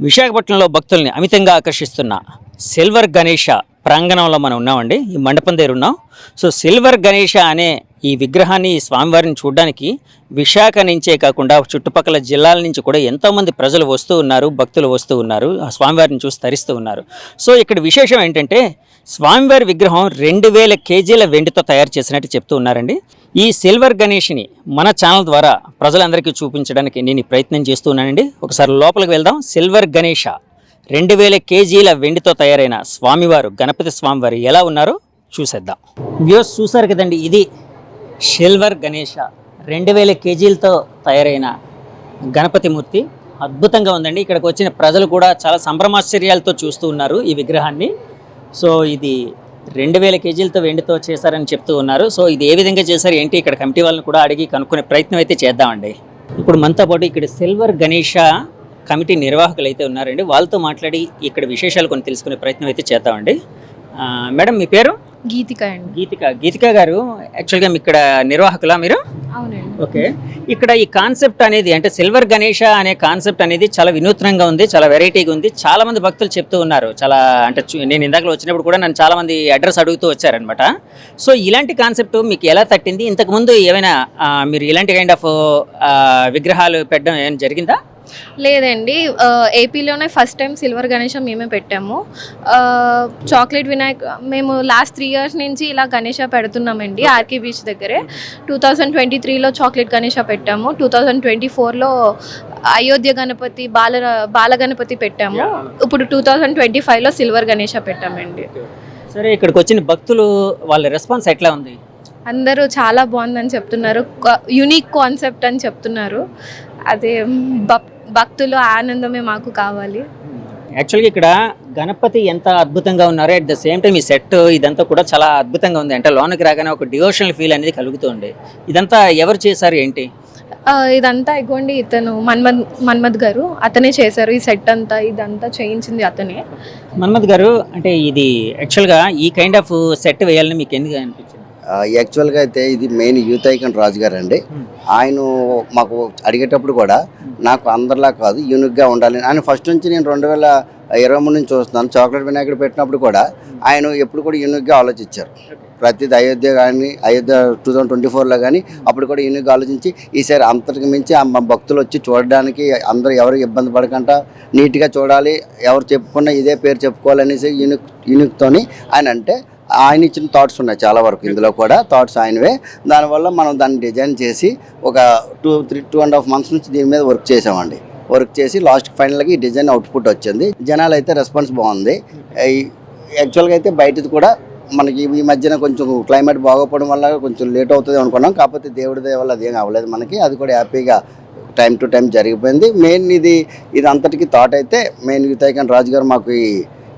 విశాఖపట్నంలో భక్తుల్ని అమితంగా ఆకర్షిస్తున్న సిల్వర్ గణేష ప్రాంగణంలో మనం ఉన్నామండి. ఈ మండపం దగ్గర ఉన్నాం. సో సిల్వర్ గణేష అనే ఈ విగ్రహాన్ని ఈ స్వామివారిని చూడడానికి విశాఖ నుంచే కాకుండా చుట్టుపక్కల జిల్లాల నుంచి కూడా ఎంతోమంది ప్రజలు వస్తూ ఉన్నారు భక్తులు వస్తూ ఉన్నారు ఆ స్వామివారిని చూసి తరిస్తూ ఉన్నారు. సో ఇక్కడ విశేషం ఏంటంటే స్వామివారి విగ్రహం రెండు వేల కేజీల వెండితో తయారు చేసినట్టు చెప్తూ ఉన్నారండి. ఈ సిల్వర్ గణేష్ని మన ఛానల్ ద్వారా ప్రజలందరికీ చూపించడానికి నేను ప్రయత్నం చేస్తూ ఉన్నానండి. ఒకసారి లోపలికి వెళ్దాం. సిల్వర్ గణేష రెండు వేల కేజీల వెండితో తయారైన స్వామివారు గణపతి స్వామివారు ఎలా ఉన్నారో చూసేద్దాం. వ్యూస్ చూసారు కదండి ఇది సిల్వర్ గణేష రెండు వేల కేజీలతో తయారైన గణపతి మూర్తి. అద్భుతంగా ఉందండి. ఇక్కడికి వచ్చిన ప్రజలు కూడా చాలా సంభ్రమాశ్చర్యాలతో చూస్తూ ఉన్నారు ఈ విగ్రహాన్ని. సో ఇది రెండు వేల కేజీలతో వెండితో చేశారని చెప్తూ ఉన్నారు. సో ఇది ఏ విధంగా చేశారు? ఏంటి? ఇక్కడ కమిటీ వాళ్ళని కూడా అడిగి కనుక్కునే ప్రయత్నం అయితే చేద్దామండి. ఇప్పుడు మనతో పాటు ఇక్కడ సిల్వర్ గణేష కమిటీ నిర్వాహకులు అయితే ఉన్నారండి. వాళ్ళతో మాట్లాడి ఇక్కడ విశేషాలు కొన్ని తెలుసుకునే ప్రయత్నం అయితే చేద్దామండి. మేడం మీ పేరు? గీతిక అండి. గీతిక. గీతిక గారు యాక్చువల్గా ఇక్కడ నిర్వాహకులా మీరు? అవునండి. ఓకే. ఇక్కడ ఈ కాన్సెప్ట్ అనేది అంటే సిల్వర్ గణేష అనే కాన్సెప్ట్ అనేది చాలా వినూత్నంగా ఉంది చాలా వెరైటీగా ఉంది. చాలా మంది భక్తులు చెప్తూ ఉన్నారు. చాలా అంటే నేను ఇందాక వచ్చినప్పుడు కూడా నన్ను చాలా మంది అడ్రస్ అడుగుతూ వచ్చారనమాట సో ఇలాంటి కాన్సెప్ట్ మీకు ఎలా తట్టింది? ఇంతకుముందు ఏమైనా మీరు ఇలాంటి కైండ్ ఆఫ్ విగ్రహాలు పెట్టడం ఏమైనా జరిగిందా? లేదండి. ఏపీలోనే ఫస్ట్ టైం సిల్వర్ గణేష మేమే పెట్టాము. చాక్లెట్ వినాయక్ మేము లాస్ట్ త్రీ ఇయర్స్ నుంచి ఇలా గణేష పెడుతున్నామండి ఆర్కే బీచ్ దగ్గరే. టూ థౌజండ్ ట్వంటీ త్రీలో చాక్లెట్ గణేష పెట్టాము. టూ థౌజండ్ ట్వంటీ ఫోర్లో అయోధ్య గణపతి బాల బాల గణపతి పెట్టాము. ఇప్పుడు టూ థౌజండ్ ట్వంటీ ఫైవ్లో సిల్వర్ గణేష పెట్టామండి. సరే ఇక్కడికి వచ్చిన భక్తులు వాళ్ళ రెస్పాన్స్ ఎట్లా ఉంది? అందరూ చాలా బాగుందని చెప్తున్నారు. యునిక్ కాన్సెప్ట్ అని చెప్తున్నారు. అదే భక్- భక్తుల ఆనందమే మాకు కావాలి. యాక్చువల్గా ఇక్కడ గణపతి ఎంత అద్భుతంగా ఉన్నారో అట్ ద సేమ్ టైం ఈ సెట్ ఇదంతా కూడా చాలా అద్భుతంగా ఉంది. అంటే లోనకి రాగానే ఒక డివోషనల్ ఫీల్ అనేది కలుగుతుంది. ఇదంతా ఎవరు చేశారు ఏంటి? ఇదంతా ఇగోండి ఇతను మన్మద్ మన్మద్ గారు అతనే చేశారు ఈ సెట్ అంతా. ఇదంతా చేయించింది అతనే. మన్మద్ గారు అంటే ఇది యాక్చువల్గా ఈ కైండ్ ఆఫ్ సెట్ వేయాలని మీకు ఎందుకు అనిపించింది? యాక్చువల్గా అయితే ఇది మెయిన్ యూత్ ఐకన్ రాజు గారు అండి Hmm. ఆయన మాకు అడిగేటప్పుడు కూడా నాకు అందరిలా కాదు యూనిక్గా ఉండాలి ఆయన ఫస్ట్ నుంచి నేను రెండు వేల ఇరవై మూడు నుంచి చూస్తున్నాను. చాక్లెట్ వినాయకుడు పెట్టినప్పుడు కూడా ఆయన ఎప్పుడు కూడా యూనిక్గా ఆలోచించారు. ప్రతిది అయోధ్య కానీ అయోధ్య టూ థౌజండ్ ట్వంటీ ఫోర్లో కానీ అప్పుడు కూడా యూనిక్గా ఆలోచించి ఈసారి అంతటికి మించి మా భక్తులు వచ్చి చూడడానికి అందరూ ఎవరు ఇబ్బంది పడకుండా నీట్గా చూడాలి ఎవరు చెప్పుకున్నా ఇదే పేరు చెప్పుకోవాలనేసి యూనిక్ యూనిక్తోని ఆయన అంటే ఆయన ఇచ్చిన థాట్స్ ఉన్నాయి చాలా వరకు ఇందులో కూడా. థాట్స్ ఆయనవే. దానివల్ల మనం దాన్ని డిజైన్ చేసి ఒక two three two and half months నుంచి దీని మీద వర్క్ చేసామండి. వర్క్ చేసి లాస్ట్ ఫైనల్గా ఈ డిజైన్ అవుట్పుట్ వచ్చింది. జనాలు అయితే రెస్పాన్స్ బాగుంది. యాక్చువల్గా అయితే బయటది కూడా మనకి ఈ మధ్యన కొంచెం క్లైమేట్ బాగోపడం వల్ల కొంచెం లేట్ అవుతుంది అనుకున్నాం. కాకపోతే దేవుడి దయ వల్ల అదేం అవ్వలేదు మనకి. అది కూడా హ్యాపీగా టైం టు టైం జరిగిపోయింది. మెయిన్ ఇది ఇది అంతటికి థాట్ అయితే మెయిన్ యుతైకన్ రాజు గారు మాకు ఈ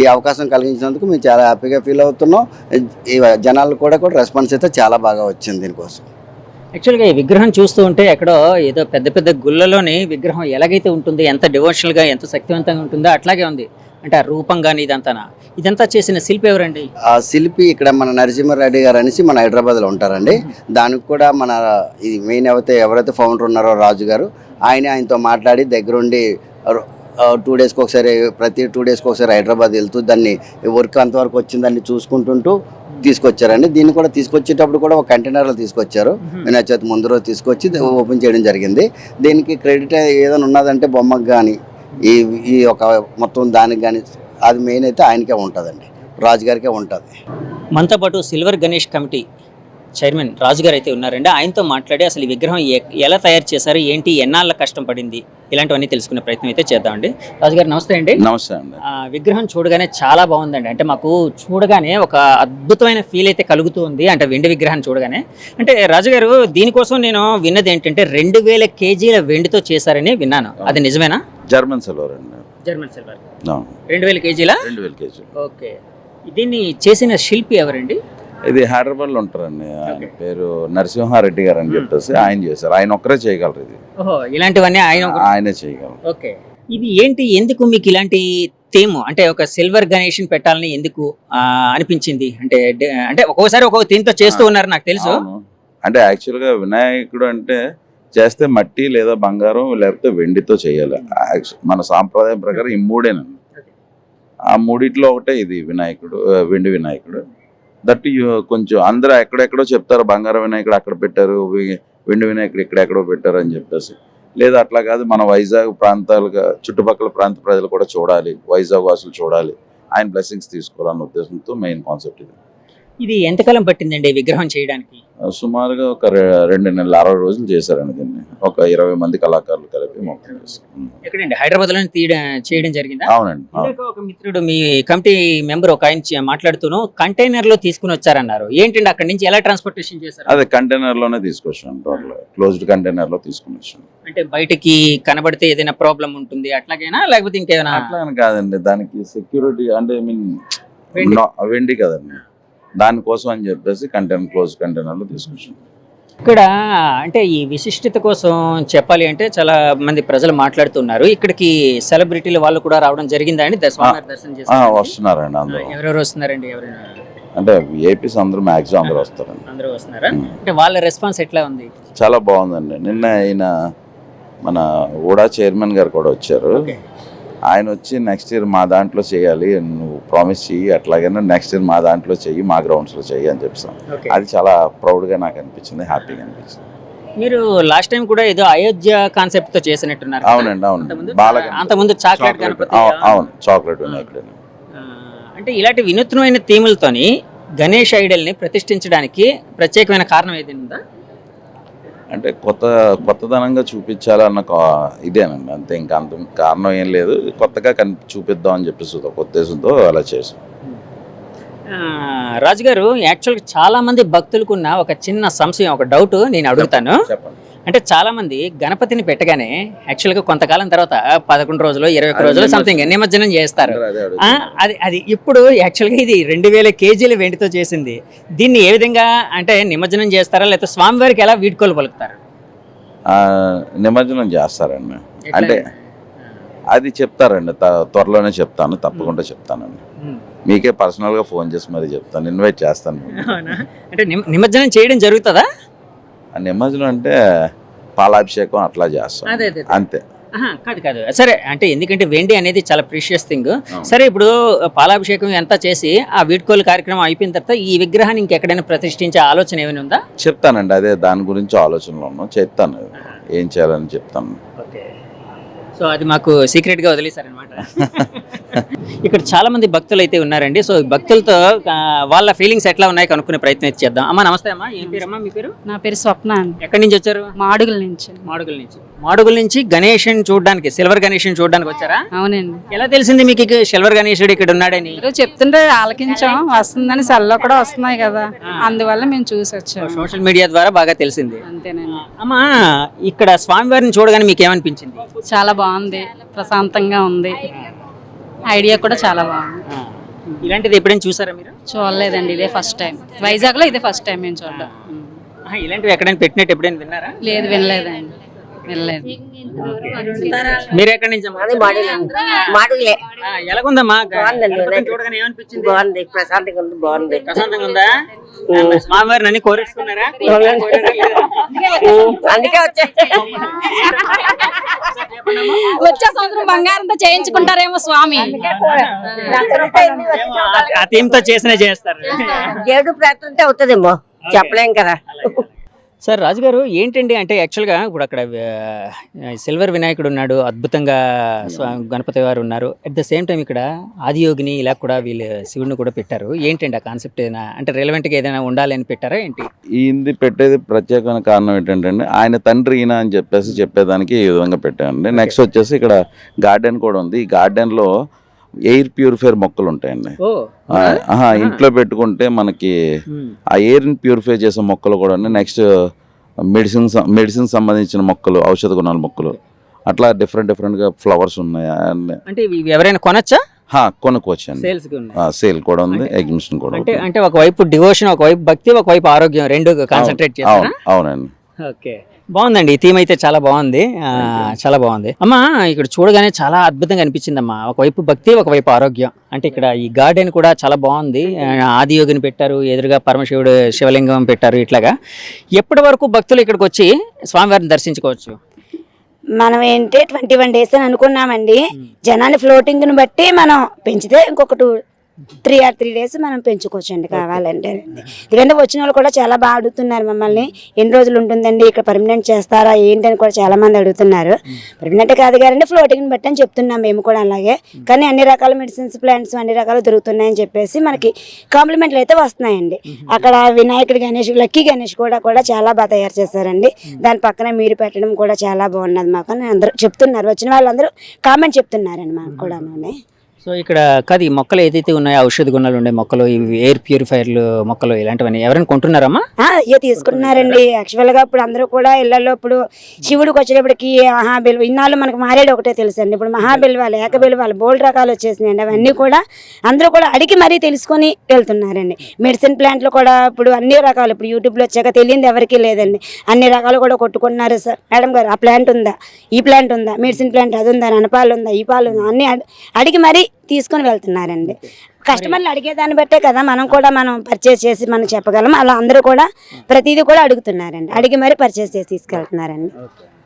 ఈ అవకాశం కలిగించినందుకు మేము చాలా హ్యాపీగా ఫీల్ అవుతున్నాం. ఈ జనాలు కూడా కూడా రెస్పాన్స్ అయితే చాలా బాగా వచ్చింది దీనికోసం. యాక్చువల్గా ఈ విగ్రహం చూస్తూ ఉంటే ఎక్కడో ఏదో పెద్ద పెద్ద గుళ్ళలోని విగ్రహం ఎలాగైతే ఉంటుంది ఎంత డివోషనల్గా ఎంత శక్తివంతంగా ఉంటుందో అట్లాగే ఉంది. అంటే ఆ రూపం కానీ ఇదంతా ఇదంతా చేసిన శిల్పి ఎవరండి? ఆ శిల్పి ఇక్కడ మన నరసింహారెడ్డి గారు అనేసి మన హైదరాబాద్లో ఉంటారండి. దానికి కూడా మన ఇది మెయిన్ ఎవరైతే ఎవరైతే ఫౌండర్ ఉన్నారో రాజు గారు ఆయన ఆయనతో మాట్లాడి దగ్గరుండి టూ డేస్కి ఒకసారి ప్రతి టూ డేస్కి ఒకసారి హైదరాబాద్ వెళ్తూ దాన్ని వర్క్ అంతవరకు వచ్చింది దాన్ని చూసుకుంటుంటూ తీసుకొచ్చారండి. దీన్ని కూడా తీసుకొచ్చేటప్పుడు కూడా ఒక కంటైనర్లో తీసుకొచ్చారు. వినాయక చవితి ముందు రోజు తీసుకొచ్చి ఓపెన్ చేయడం జరిగింది. దీనికి క్రెడిట్ ఏదైనా ఉన్నదంటే బొమ్మకు కానీ ఈ ఈ ఒక మొత్తం దానికి కానీ అది మెయిన్ అయితే ఆయనకే ఉంటుందండి. రాజుగారికే ఉంటుంది. మనతో పాటు silver Ganesh committee chairman Raju garu అయితే ఉన్నారండి. ఆయనతో మాట్లాడి అసలు ఈ విగ్రహం ఎలా తయారు చేశారు? ఏంటి? ఎన్నాళ్ళ కష్టం పడింది? ఇలాంటివన్నీ తెలుసుకునే ప్రయత్నం అయితే చేద్దామండి. రాజు గారు నమస్తే అండి. నమస్తే అండి. విగ్రహం చూడగానే చాలా బాగుందండి. అంటే మాకు చూడగానే ఒక అద్భుతమైన ఫీల్ అయితే కలుగుతూ ఉంది. అంటే వెండి విగ్రహాన్ని చూడగానే. అంటే రాజుగారు దీనికోసం నేను విన్నది ఏంటంటే రెండు వేల కేజీల వెండితో చేశారని విన్నాను. అది నిజమేనా? జర్మన్ సిల్వర్ అండి. German silver. రెండు వేల కేజీల? రెండు వేల కేజీ. ఓకే. దీన్ని చేసిన శిల్పి ఎవరండి? ఇది హైదరాబాద్లో ఉంటారండి. ఆయన. పేరు నరసింహారెడ్డి గారు అని. చెప్పేసి ఆయన చేశారు. ఆయన ఒక్కరే చేయగలరు ఇది. ఇలాంటివన్నీ ఆయన ఆయనే చేయగలరు. ఓకే. ఇది ఏంటి ఎందుకు మీకు ఇలాంటి థీమ్? అంటే ఒక సిల్వర్ గణేషన్ పెట్టాలని ఎందుకు అనిపించింది? అంటే అంటే ఒక్కోసారి ఒక్కొక్క థీమ్తో చేస్తూ ఉన్నారు నాకు తెలుసు. అంటే యాక్చువల్గా వినాయకుడు అంటే చేస్తే మట్టి లేదా బంగారం లేకపోతే వెండితో చేయాలి. మన సాంప్రదాయం ప్రకారం ఈ మూడేనండి. ఆ మూడిట్లో ఒకటే ఇది వినాయకుడు వెండి వినాయకుడు. దట్ కొంచెం అందరూ ఎక్కడెక్కడో చెప్తారు బంగారం వినాయకుడు అక్కడ పెట్టారు వెండి వినాయకుడు ఇక్కడెక్కడో పెట్టారు అని చెప్పేసి. లేదా అట్లా కాదు మన వైజాగ్ ప్రాంతాలుగా చుట్టుపక్కల ప్రాంత ప్రజలు కూడా చూడాలి వైజాగ్ వాసులు చూడాలి. ఆయన బ్లెస్సింగ్స్ తీసుకోవాలన్న ఉద్దేశంతో మెయిన్ కాన్సెప్ట్ ఇది. ఇది ఎంతకాలం పట్టిందండి విగ్రహం చేయడానికి? సుమారుగా ఒక రెండు నెలల అరవై రోజులు చేశారండి దీన్ని. ఒక ఇరవై మంది కళాకారులు కలిపి మొత్తం చేశారు. ఉం. ఎక్కడండి? హైదరాబాద్లో చేయడం జరిగిందా? అవునండి. ఇందాక ఒక మిత్రుడు మీ కమిటీ మెంబర్ ఒక ఆయన మాట్లాడుతూను కంటైనర్లో తీసుకుని వచ్చారన్నారు. ఏంటండి అక్కడి నుంచి? ఎలా ట్రాన్స్పోర్టేషన్ చేశారు? అదే కంటైనర్లోనే తీసుకొచ్చాను టోటల్. క్లోజ్డ్ కంటైనర్లో తీసుకుని వచ్చాను అంటే బయటికి కనబడితే ఏదైనా ప్రాబ్లం ఉంటుంది అట్లాగైనా? లేకపోతే ఇంకేమైనా అట్లా అని కాదండి. దానికి సెక్యూరిటీ అంటే ఐ మీన్. వెండి కదండి. దానికోసం అని చెప్పేసి కంటైనర్ క్లోజ్ కంటైనర్లో తీసుకొచ్చాను ఇక్కడ అంటే ఈ విశిష్టత కోసం చెప్పాలి అంటే చాలా మంది ప్రజలు మాట్లాడుతున్నారు. ఇక్కడికి సెలబ్రిటీలు వాళ్ళు కూడా రావడం జరిగిందా అండి? దర్శనం వస్తున్నారండి అందరూ. ఎవరెవరు వస్తున్నారండి? ఎవరైనా అంటే ఏపీస్ అందరూ మ్యాక్సిమం అందరూ వస్తారండి. అందరూ వస్తున్నారా. అంటే వాళ్ళ రెస్పాన్స్ ఎట్లా ఉంది? చాలా బాగుందండి. నిన్న ఆయన మన ఊడా చైర్మన్ గారు కూడా వచ్చారు. ఆయన వచ్చి నెక్స్ట్ ఇయర్ మా దాంట్లో చేయాలి నువ్వు ప్రామిస్ చెయ్యి అట్లాగైనా నెక్స్ట్ ఇయర్ మా దాంట్లో చెయ్యి మా గ్రౌండ్స్లో చెయ్యి అని చెప్పాను ఓకే. అది చాలా ప్రౌడ్గా నాకు అనిపించింది హ్యాపీగా అనిపించింది. మీరు లాస్ట్ టైం కూడా ఏదో అయోధ్య కాన్సెప్ట్తో చేసినట్టున్నారు అవునండి అవును. బాల అంతకుముందు చాక్లెట్ అవును చాక్లెట్ అంటే ఇలాంటి వినూత్నమైన థీములతోని గణేష్ ఐడల్ని ప్రతిష్ఠించడానికి ప్రత్యేకమైన కారణం ఏదైనా ఉందా? అంటే కొత్త కొత్తదనంగా చూపించాలన్న ఇదేనండి. అంతే ఇంకా అంత కారణం ఏం లేదు. కొత్తగా కని చూపిద్దాం అని చెప్పేసి ఒక ఉద్దేశంతో అలా చేసాం ఆ, రాజు గారు యాక్చువల్గా చాలా మంది భక్తులకు ఉన్న ఒక చిన్న సంశయం ఒక డౌట్ నేను అడుగుతాను. చెప్పండి. అంటే చాలా మంది గణపతిని పెట్టగానే యాక్చువల్గా కొంతకాలం తర్వాత పదకొండు రోజులు ఇరవై ఒక్క రోజులు. సంథింగ్ నిమజ్జనం చేస్తారు అదే. అది ఇప్పుడు యాక్చువల్గా ఇది రెండు వేల కేజీల వెండితో చేసింది దీన్ని ఏ విధంగా అంటే నిమజ్జనం చేస్తారా లేకపోతే స్వామివారికి ఎలా వీడ్కోలు పలుకుతారు నిమజ్జనం చేస్తారండి? అంటే అది చెప్తారండి త్వరలోనే చెప్తాను తప్పకుండా చెప్తానండి. మీకే పర్సనల్గా ఫోన్ చేసి మరీ చెప్తాను ఇన్వైట్ చేస్తాను? అంటే నిమ- నిమజ్జనం చేయడం జరుగుతుందా నిమజ్జనం అంటే పాలాభిషేకం అట్లా చేస్తాం. అంతే. కాదు కాదు. సరే అంటే ఎందుకంటే వెండి అనేది చాలా ప్రీషియస్ థింగ్. సరే ఇప్పుడు పాలాభిషేకం ఎంత చేసి ఆ వీడ్కోలు కార్యక్రమం అయిపోయిన తర్వాత ఈ విగ్రహాన్ని ఇంకెక్కడైనా ప్రతిష్ఠించే ఆలోచన ఏమైనా ఉందా? చెప్తానండి. అదే దాని గురించి ఆలోచనలో ఉన్నాం. చెప్తాను. ఏం చేయాలని చెప్తాను. ఓకే. సో అది మాకు సీక్రెట్గా వదిలేశారనమాట ఇక్కడ చాలా మంది భక్తులు అయితే ఉన్నారండి. సో భక్తులతో వాళ్ళ ఫీలింగ్స్ ఎట్లా ఉన్నాయి కనుక్కునే ప్రయత్నం అయితే చేద్దాం. అమ్మా నమస్తే అమ్మా. ఏం పేరు అమ్మా మీ పేరు? నా పేరు స్వప్న అండి. ఎక్కడి నుంచి వచ్చారు? మాడుగుల నుంచి. మాడుగుల నుంచి. మాడుగుల నుంచి గణేష్ చూడడానికి సిల్వర్ గణేష్ చూడడానికి వచ్చారా? అవునండి. ఎలా తెలిసింది మీకు సిల్వర్ గణేశుడు ఇక్కడ ఉన్నాడని? చెప్తుంటే ఆలకించాం. వస్తుందని సెల్లో కూడా వస్తున్నాయి కదా. అందువల్ల మేము చూసి వచ్చాము సోషల్ మీడియా ద్వారా బాగా తెలిసింది. అంతేనండి. అమ్మా ఇక్కడ స్వామివారిని చూడగానే మీకు ఏమనిపించింది? చాలా బాగుంది. ప్రశాంతంగా ఉంది. ఐడియా కూడా చాలా బాగుంది. ఇలాంటిది ఎప్పుడైనా చూసారా మీరు? చూడలేదండి ఇదే ఫస్ట్ టైం వైజాగ్లో ఇదే ఫస్ట్ టైం మేము చూడడం. ఇలాంటివి ఎక్కడైనా పెట్టినట్టు ఎప్పుడైనా విన్నారా? లేదు వినలేదండి. మీరు ఎక్కడి నుంచి? మాడుగులే ఎలాగుందమ్మా. చూడగానే ఏమనిపించింది బాగుంది ప్రశాంతంగా ఉంది బాగుంది ప్రశాంతంగా ఉందా స్వామివారిని అన్ని కోరేసుకున్నారా అందుకే వచ్చా వచ్చే సంవత్సరం బంగారంతో చేయించుకుంటారేమో స్వామి ఆ- థీమ్తో చేసిన చేస్తారు దేవుడు ప్రార్థనతో అవుతుందేమో చెప్పలేం కదా సార్ రాజుగారు ఏంటండి అంటే యాక్చువల్గా ఇప్పుడు అక్కడ సిల్వర్ వినాయకుడు ఉన్నాడు అద్భుతంగా గణపతి గారు ఉన్నారు. అట్ ద సేమ్ టైం ఇక్కడ ఆదియోగిని ఇలా కూడా వీళ్ళు శివుడిని కూడా పెట్టారు. ఏంటండి ఆ కాన్సెప్ట్ ఏదైనా అంటే రెలవెంట్గా ఏదైనా ఉండాలి అని పెట్టారా ఏంటి? ఈయనది పెట్టేది ప్రత్యేకమైన కారణం ఏంటంటే అండి, ఆయన తండ్రి ఈయన అని చెప్పేసి చెప్పేదానికి ఈ విధంగా పెట్టానండి నెక్స్ట్ వచ్చేసి ఇక్కడ గార్డెన్ కూడా ఉంది. ఈ గార్డెన్లో ఎయిర్ ప్యూరిఫైర్ మొక్కలు ఉంటాయండి. ఇంట్లో పెట్టుకుంటే మనకి ఆ ఎయిర్ని ప్యూరిఫై చేసే మొక్కలు కూడా నెక్స్ట్ మెడిసిన్ మెడిసిన్ సంబంధించిన మొక్కలు ఔషధ గుణాల మొక్కలు. అట్లా డిఫరెంట్ డిఫరెంట్గా ఫ్లవర్స్ ఉన్నాయి. అంటే ఎవరైనా కొనొచ్చా? కొనుక్కోవచ్చు అండి సేల్ కూడా ఉంది ఎగ్జిబిషన్ కూడా అంటే ఒకవైపు డివోషన్ ఒకవైపు భక్తి ఒకవైపు ఆరోగ్యం రెండు కాన్సన్ట్రేట్ అవునండి. ఓకే. బాగుందండి. ఈ థీమ్ అయితే చాలా బాగుంది. చాలా బాగుంది. అమ్మా ఇక్కడ చూడగానే చాలా అద్భుతంగా అనిపించిందమ్మా. ఒకవైపు భక్తి ఒకవైపు ఆరోగ్యం. అంటే ఇక్కడ ఈ గార్డెన్ కూడా చాలా బాగుంది. ఆదియోగిని పెట్టారు ఎదురుగా పరమశివుడు శివలింగం పెట్టారు ఇట్లాగా. ఎప్పటి వరకు భక్తులు ఇక్కడికి వచ్చి స్వామివారిని దర్శించుకోవచ్చు? మనం ఏంటి ట్వంటీ వన్ డేస్ అని అనుకున్నామండి. జనాన్ని ఫ్లోటింగ్ని బట్టి మనం పెంచితే ఇంకొక two three or three days మనం పెంచుకోవచ్చండి కావాలంటే ఎందుకంటే వచ్చిన వాళ్ళు కూడా చాలా బాగా అడుగుతున్నారు మమ్మల్ని. ఎన్ని రోజులు ఉంటుందండి? ఇక్కడ పర్మనెంట్ చేస్తారా? ఏంటని కూడా చాలా మంది అడుగుతున్నారు. పర్మనెంట్ కాదు కానీ ఫ్లోటింగ్ని బట్టి అని చెప్తున్నాం మేము కూడా అలాగే. కానీ అన్ని రకాల మెడిసిన్స్ ప్లాంట్స్ అన్ని రకాలు దొరుకుతున్నాయని చెప్పేసి మనకి కాంప్లిమెంట్లు అయితే వస్తున్నాయండి. అక్కడ వినాయకుడి గణేష్ లక్కీ గణేష్ కూడా కూడా చాలా బాగా తయారు చేశారండి దాని పక్కన మీరు పెట్టడం కూడా చాలా బాగున్నది మాకు అని అందరూ చెప్తున్నారు. వచ్చిన వాళ్ళందరూ కామెంట్ చెప్తున్నారండి మాకు కూడా సో ఇక్కడ కాదు ఈ మొక్కలు ఏదైతే ఉన్నాయో ఔషధ గుణాలు ఉండే మొక్కలు ఇవి ఎయిర్ ప్యూరిఫైర్లు మొక్కలు ఇలాంటివన్నీ ఎవరైనా కొంటున్నారమ్మా? అయ్యో తీసుకుంటున్నారండి యాక్చువల్గా ఇప్పుడు అందరూ కూడా ఇళ్ళలో ఇప్పుడు శివుడికి వచ్చేటప్పటికి మహాబిల్వ ఇన్నాళ్ళు మనకు మారేడు ఒకటే తెలుసు అండి ఇప్పుడు మహాబిల్వాలు ఏకబిల్వాలు బోల్డ్ రకాలు వచ్చేసినాయండి. అవన్నీ కూడా అందరూ కూడా అడిగి మరీ తెలుసుకొని వెళ్తున్నారండి. మెడిసిన్ ప్లాంట్లు కూడా ఇప్పుడు అన్ని రకాలు ఇప్పుడు యూట్యూబ్లో వచ్చాక తెలియంది ఎవరికీ లేదండి. అన్ని రకాలు కూడా కొట్టుకుంటున్నారు సార్. మేడం గారు ఆ ప్లాంట్ ఉందా? ఈ ప్లాంట్ ఉందా? మెడిసిన్ ప్లాంట్ అది ఉందా? అనపాలు ఉందా? ఈ పాలు ఉందా? అన్ని అడిగి మరీ తీసుకొని వెళ్తున్నారండి. కస్టమర్లు అడిగేదాన్ని బట్టే కదా మనం కూడా మనం పర్చేస్ చేసి మనం చెప్పగలం. అలా అందరూ కూడా ప్రతిదీ కూడా అడుగుతున్నారండి. అడిగి మరీ పర్చేస్ చేసి తీసుకెళ్తున్నారండి.